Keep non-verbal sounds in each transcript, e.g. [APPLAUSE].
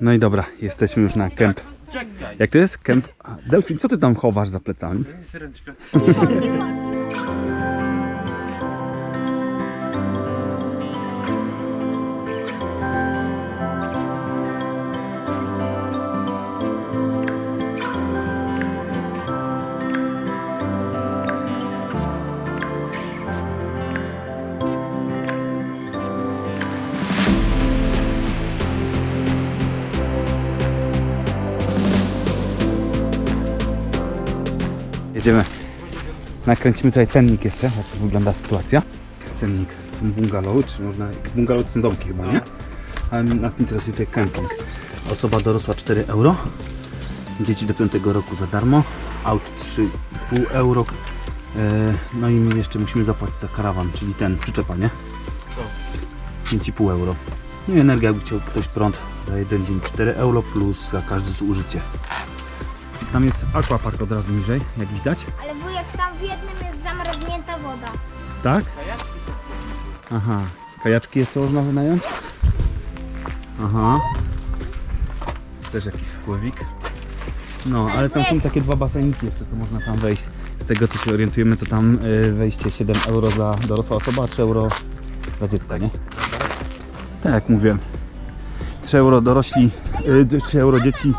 No i dobra, jesteśmy już na kemp. Jak to jest? Kemp. Delfin, co ty tam chowasz za plecami? [LAUGHS] Jedziemy. Nakręcimy tutaj cennik jeszcze, jak wygląda sytuacja. Cennik bungalowu, czy można... Bungalow to są domki chyba, nie? Ale nas interesuje tutaj camping. Osoba dorosła 4 euro. Dzieci do 5 roku za darmo. Aut 3,5 euro. E, No i jeszcze musimy zapłacić za karawan, czyli ten przyczepa, nie? 5,5 euro. No i energia, jakby chciał ktoś prąd za jeden dzień 4 euro plus za każde zużycie. Tam jest aquapark od razu niżej, jak widać. Ale wujek, tam w jednym jest zamarznięta woda. Tak? Aha. Kajaczki jeszcze można wynająć? Aha. Też jakiś spływik. No, ale tam są takie dwa baseniki jeszcze, co można tam wejść. Z tego co się orientujemy, to tam y, wejście 7 euro za dorosła osoba, a 3 euro za dziecko, nie? Tak jak mówiłem. 3 euro dorośli, y, 3 euro dzieci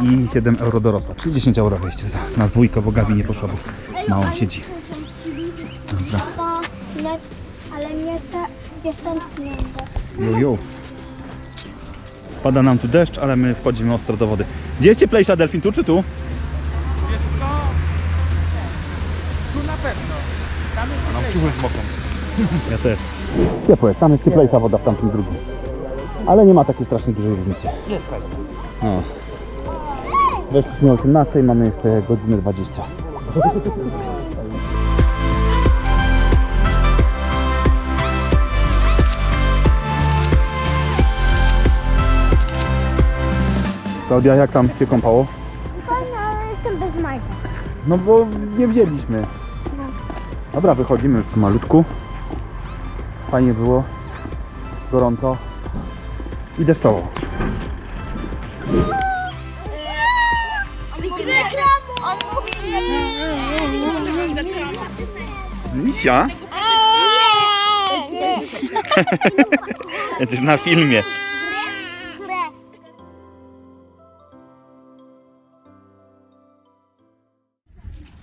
i 7 euro dorosła, czyli 10 euro wejście za nas dwójkę, bo Gabi nie poszła, bo z małą siedzi. Dobra. To nie, ale nie te, jest tam pieniądze. Jo. Pada nam tu deszcz, ale my wchodzimy ostro do wody. Gdzie jest cieplejsza delfin? Tu czy tu? Wiesz co? Tu na pewno. Tam jest Czuły z boką. Ja też. Ciepłe, tam jest cieplejsza woda w tamtym drugim. Ale nie ma takiej strasznie dużej różnicy. Nie, fajnie. No. Weszliśmy o 18, mamy jeszcze godzinę 20. Klaudia, jak tam się kąpało? Fajne, ale jestem bez majtek. No bo nie wzięliśmy. Dobra, wychodzimy w malutku. Fajnie było. Gorąco. I deszczowo. Misia? Jesteś na filmie.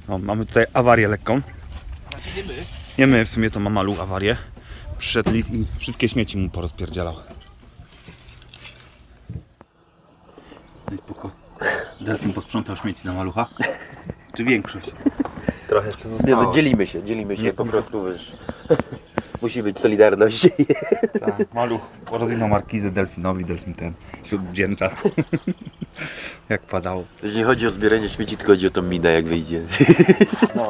No, mamy tutaj awarię lekką. Nie my. W sumie to ma malu awarię. Przyszedł lis i wszystkie śmieci mu porozpierdzielał. Daj spoko. Delfin posprzątał śmieci za malucha. Czy większość? Trochę jeszcze zostało. Nie no, dzielimy się, dzielimy się po prostu, wiesz. [LAUGHS] Musi być solidarność. Tak, maluch rozwinął markizę delfinowi, delfin ten wśród wdzięcza. [LAUGHS] Jak padało. To nie chodzi o zbieranie śmieci, tylko chodzi o tą minę, jak wyjdzie. No.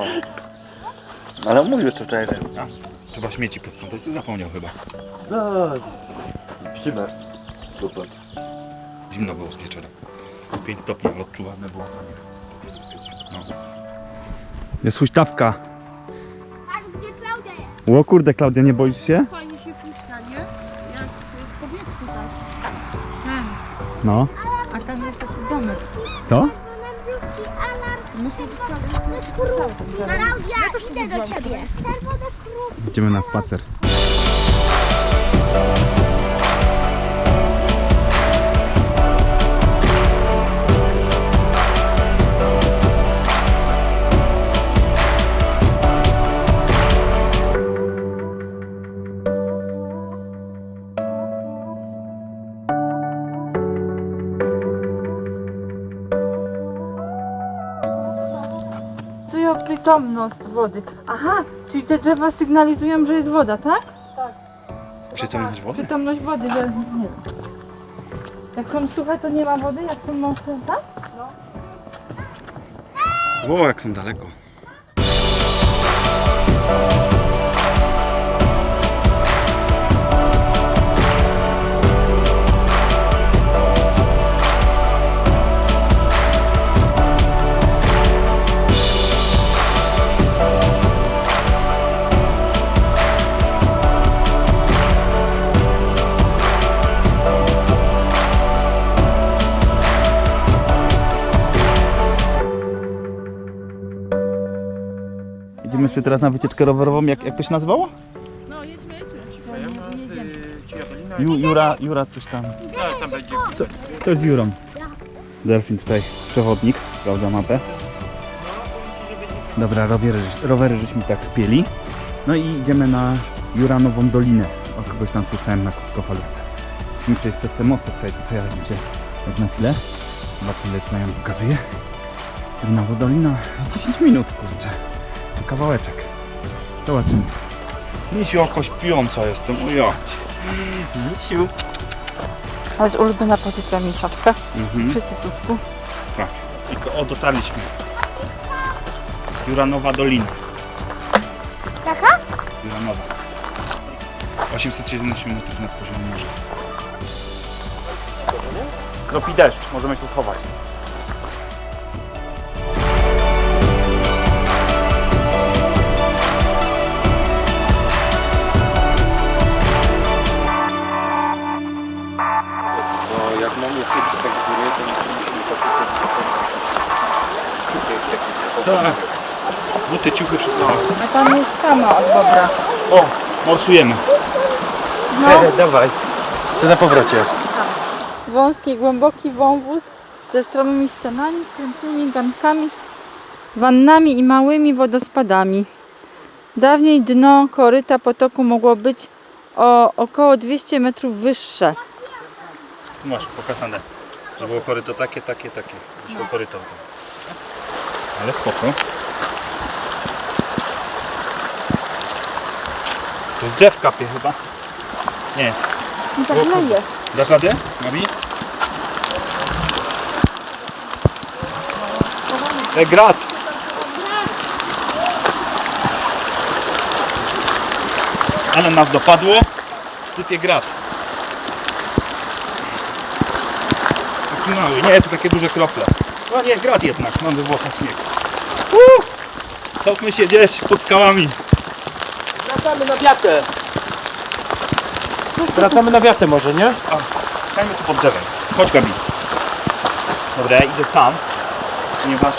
Ale mówił jeszcze wczoraj, że a, trzeba śmieci posprzątać, to zapomniał chyba. No, przymasz. Chłopak. Zimno było z wieczorem. 5 stopni odczuwane było. No. Jest huśtawka. A gdzie Klaudia jest? O kurde, Klaudia, nie boisz się? Fajnie się puszcza, nie? Jak w powietrzu tak. Ten. No. A tam jest taki domek. Co? Myślę, że Klaudia, idę do ciebie. Idziemy na spacer. Przytomność wody. Aha, czyli te drzewa sygnalizują, że jest woda, tak? Przyciągnąć wodę? Przytomność wody, że nie wiem. Jak są suche, to nie ma wody, jak są mokre, tak? O, jak są daleko. Idziemy sobie teraz na wycieczkę rowerową, jak, jak to się nazywało? No, jedźmy, jedźmy. Ju, Jura, Jura coś tam. No, tam będzie. Co, co z Jurą? Delfin tutaj, przewodnik, sprawdza mapę. Dobra, rowery, rowery żeśmy tak spieli. No i idziemy na Juranową Dolinę. O kogoś tam słyszałem na krótkofalówce. Musimy przejść przez ten mostek, tutaj tu przejechaliśmy się jak na chwilę. Zobaczmy ile tutaj nam pokazuje. Juranowa Dolina, 10 minut kurczę. To kawałeczek. Zobaczymy. Misiu oko śpiąca jestem, o ja. Misiu. To jest ulubiona pozycja misiaczka Mhm. przy cycuszku. Tak. I o, dotarliśmy. Juranowa Dolina. Jaka? Juranowa. 870 metrów nad poziomem morza. Kropi deszcz, możemy się schować. Tak Tak. Buty, ciuchy, wszystko. A tam jest kama od bobra. O, morsujemy. No, Dawaj. To na powrocie. wąski, głęboki wąwóz ze stromymi ścianami, krętymi gankami, wannami i małymi wodospadami. Dawniej dno koryta potoku mogło być o około 200 metrów wyższe. Tu masz pokazane, że było koryto takie, takie, takie. Wyszło koryto. Ale spoko. To jest drzew kapie chyba. Nie. I tak leje. Dasz radę, Gabi? E, grat! Ale nas dopadło. Sypie grat. Mały. Nie, to takie duże krople. O nie, grat jednak. Mam we włosach śnieg. Uh! Topmy się gdzieś pod skałami. Wracamy na wiatę. Wracamy na wiatę może, nie? Stajmy tu pod drzewem. Chodź Gabi. Dobra, ja idę sam, ponieważ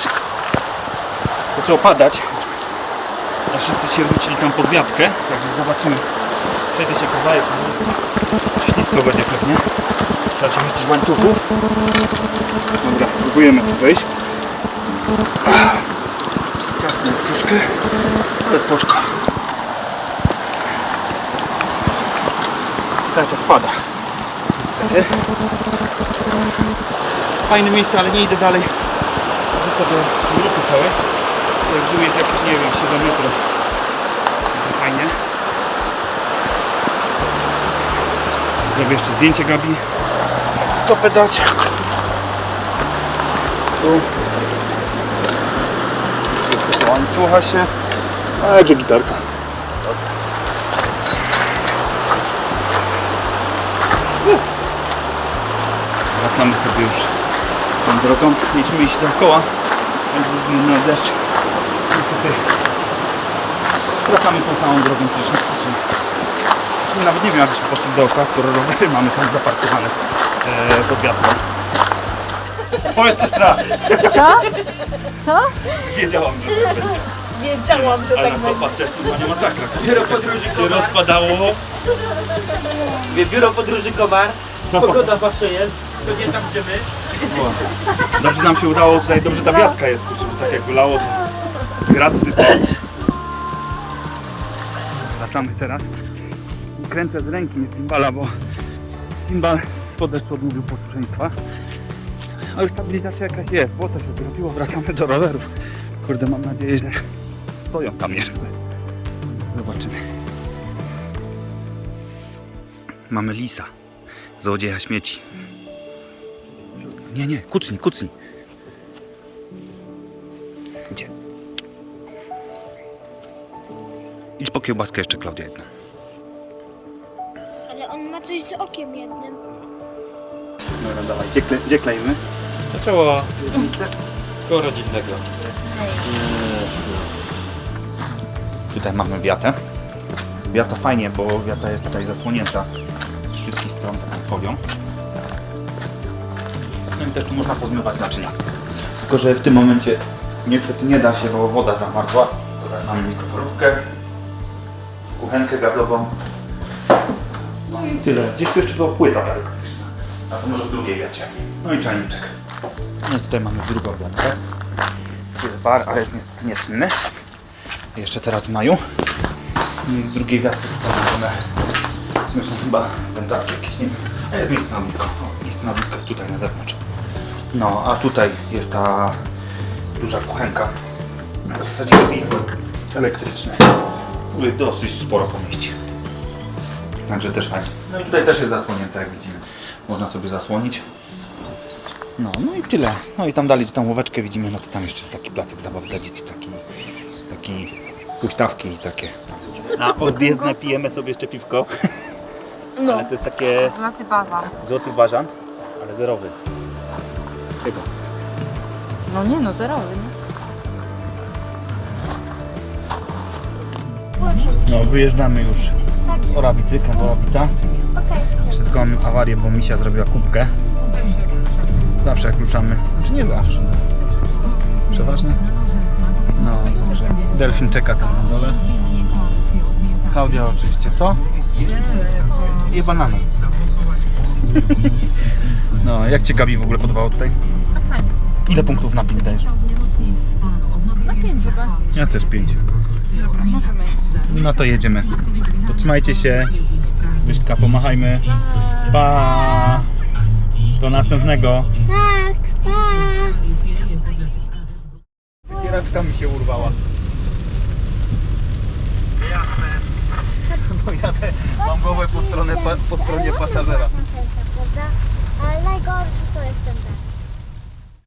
zaczęło padać. A wszyscy się wrócili tam pod wiatkę, także zobaczymy. Przejdę się kawałek. Ślisko będzie pewnie. Trzeba się wyciąć łańcuchów. Dobra, próbujemy wejść. Ciasno jest troszkę, ale spoczko. Cały czas pada. Niestety. Fajne miejsce, ale nie idę dalej. Wrócę do grupy całej. Jak dół jest jakieś, nie wiem, 7 metrów. Fajnie. Zrobię jeszcze zdjęcie Gabi. Stopę dać. Tu. Łańcucha się. A gdzie gitarka? Wracamy sobie już tą drogą. Mieliśmy iść dookoła, więc ze deszcz niestety wracamy tą samą drogą, przecież nie przyszliśmy. Nawet nie wiem, jakbyśmy poszli dookoła, skoro rowery mamy tam zaparkowane e, pod wiatrem. Powiedz coś raz. Co? Co? Wiedziałam, że tak będzie. Wiedziałam, że Ale na dopad też normalnie masakra. Biuro podróży się rozpadało. Biuro podróży Komar. Pogoda zawsze jest. To nie tam gdzie my. Dobrze nam się udało tutaj, dobrze ta wiatka jest, kurczę, bo tak jak lało, to sypał. Wracamy teraz. Kręcę z ręki, nie z gimbala, bo gimbal po deszczu odmówił posłuszeństwa. Ale stabilizacja jakaś jest, błoto się zrobiło, wracamy do rowerów. Kurde, mam nadzieję, że stoją tam jeszcze. Zobaczymy. Mamy lisa, złodzieja śmieci. Nie, nie, kucnij, kucnij. Gdzie? Idź po kiełbaskę jeszcze, Klaudia, jedną. Ale on ma coś z okiem jednym. Dobra, dawaj, gdzie, kle, gdzie kleimy? Zaczęło koło rodzinnego. Tutaj mamy wiatę. Wiata fajnie, bo wiata jest tutaj zasłonięta z wszystkich stron taką folią. No i też tu można pozmywać naczynia. Tylko, że w tym momencie niestety nie da się, bo woda zamarzła. Dobra, mamy mikrofalówkę, kuchenkę gazową. No i tyle. Gdzieś tu jeszcze była płyta elektryczna. A to może w drugiej wiecie. No i czajniczek. No i tutaj mamy drugą wiatkę. Jest bar, ale jest niestety nieczynny. Jeszcze teraz w maju. W drugiej wiatce tutaj sumie są chyba wędzarki jakieś, nie wiem. A jest miejsce na blisko. O, miejsce na blisko jest tutaj na zewnątrz. No, a tutaj jest ta duża kuchenka. W zasadzie grill elektryczny, który dosyć sporo pomieści. Także też fajnie. No i tutaj też jest zasłonięte, jak widzimy. Można sobie zasłonić. No, no i tyle. No i tam dalej, gdzie tą łóweczkę widzimy, no to tam jeszcze jest taki placek zabaw dla dzieci, taki, taki huśtawki i takie. A odjezdne pijemy sobie jeszcze piwko. No. Ale to jest takie Złoty bazar. złoty bażant, ale zerowy. Tego. No nie no, zerowy. Nie? No, wyjeżdżamy już z Orawicy, kępa Orawica. Okej. Mamy awarię, bo misia zrobiła kubkę. Zawsze jak ruszamy. Znaczy nie zawsze. Przeważnie. No, także delfin czeka tam na dole. Klaudia oczywiście, co? I banany. No, jak Cię Gabi w ogóle podobało tutaj? fajnie. Ile punktów na ping dajesz? Na pięć chyba. Ja też pięć. Dobra, możemy. No to jedziemy. To trzymajcie się. Wyszka, pomachajmy. Pa! Do następnego. Tak, pa. Wycieraczka mi się urwała. [LAUGHS] No jadę, mam głowę po, stronę, po stronie pasażera. Prawda? Ale najgorsze